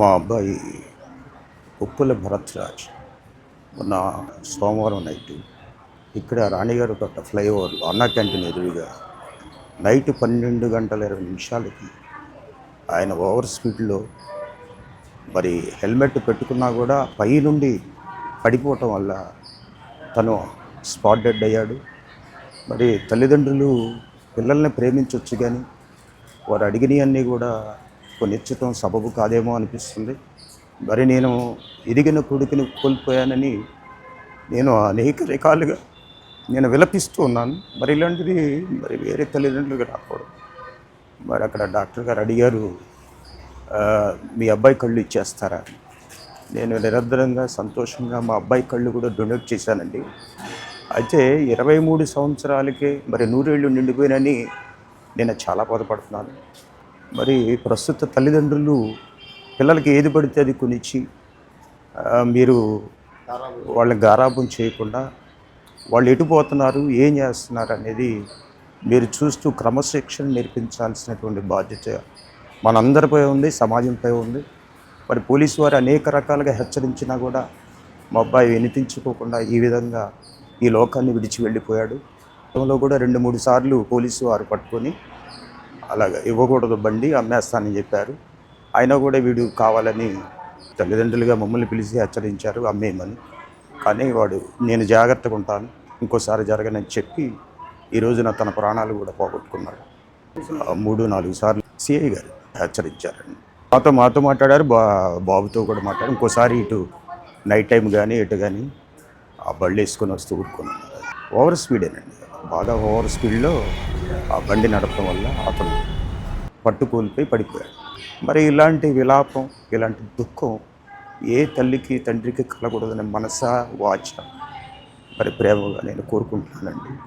మా అబ్బాయి ఉప్పుల భరత్రాజ్ మొన్న సోమవారం నైట్ ఇక్కడ రాణిగారు ఒక ఫ్లైఓవర్లో అన్నా క్యాంటీన్ ఎదురుగా నైట్ పన్నెండు గంటల ఇరవై నిమిషాలకి ఆయన ఓవర్ స్పీడ్లో మరి హెల్మెట్ పెట్టుకున్నా కూడా పై నుండి పడిపోవటం వల్ల తను స్పాట్ డెడ్ అయ్యాడు. మరి తల్లిదండ్రులు పిల్లల్ని ప్రేమించవచ్చు కానీ వారు అడిగినవన్నీ కూడా కొనిచ్చటం సబబు కాదేమో అనిపిస్తుంది. మరి నేను ఎదిగిన కొడుకుని కోల్పోయానని నేను అనేక రకాలుగా నేను విలపిస్తూ ఉన్నాను. మరి ఇలాంటిది మరి వేరే తల్లిదండ్రులకు రాకూడదు. మరి అక్కడ డాక్టర్ గారు అడిగారు మీ అబ్బాయి కళ్ళు ఇచ్చేస్తారా? నేను నిరంతరంగా సంతోషంగా మా అబ్బాయి కళ్ళు కూడా డొనేట్ చేశానండి. అయితే ఇరవై మూడు సంవత్సరాలకే మరి నూరేళ్ళు నిండిపోయినని నేను చాలా బాధపడుతున్నాను. మరి ప్రస్తుత తల్లిదండ్రులు పిల్లలకి ఏది పడితే అది కొనిచ్చి మీరు వాళ్ళని గారాబం చేయకుండా వాళ్ళు ఎటు పోతున్నారు ఏం చేస్తున్నారు అనేది మీరు చూస్తూ క్రమశిక్షణ నేర్పించాల్సినటువంటి బాధ్యత మనందరిపై ఉంది సమాజంపై ఉంది. మరి పోలీసు వారు అనేక రకాలుగా హెచ్చరించినా కూడా మా అబ్బాయి వినిపించుకోకుండా ఈ విధంగా ఈ లోకాన్ని విడిచి వెళ్ళిపోయాడు. గతంలో కూడా రెండు మూడు సార్లు పోలీసు వారు పట్టుకొని అలాగ ఇవ్వకూడదు బండి అమ్మేస్తానని చెప్పారు. అయినా కూడా వీడు కావాలని తల్లిదండ్రులుగా మమ్మల్ని పిలిచి హెచ్చరించారు అమ్మేయమని. కానీ వాడు నేను జాగ్రత్తగా ఉంటాను ఇంకోసారి జరగనని చెప్పి ఈ రోజున తన ప్రాణాలు కూడా పోగొట్టుకున్నాడు. మూడు నాలుగు సార్లు సిఐ గారు హెచ్చరించారండి. మాతో మాతో మాట్లాడారు బా బాబుతో కూడా మాట్లాడారు. ఇంకోసారి ఇటు నైట్ టైం కానీ ఇటు కానీ ఆ బళ్ళు వేసుకొని వస్తూ ఊరుకొని ఉన్నారు ఓవర్ స్పీడేనండి. బాగా ఓవర్ స్పీడ్లో ఆ బండి నడపడం వల్ల అతను పట్టుకోలిపోయి పడిపోయాడు. మరి ఇలాంటి విలాపం ఇలాంటి దుఃఖం ఏ తల్లికి తండ్రికి కలగకూడదనే మనసా వాచ? మరి ప్రేమగా నేను కోరుకుంటున్నానండి.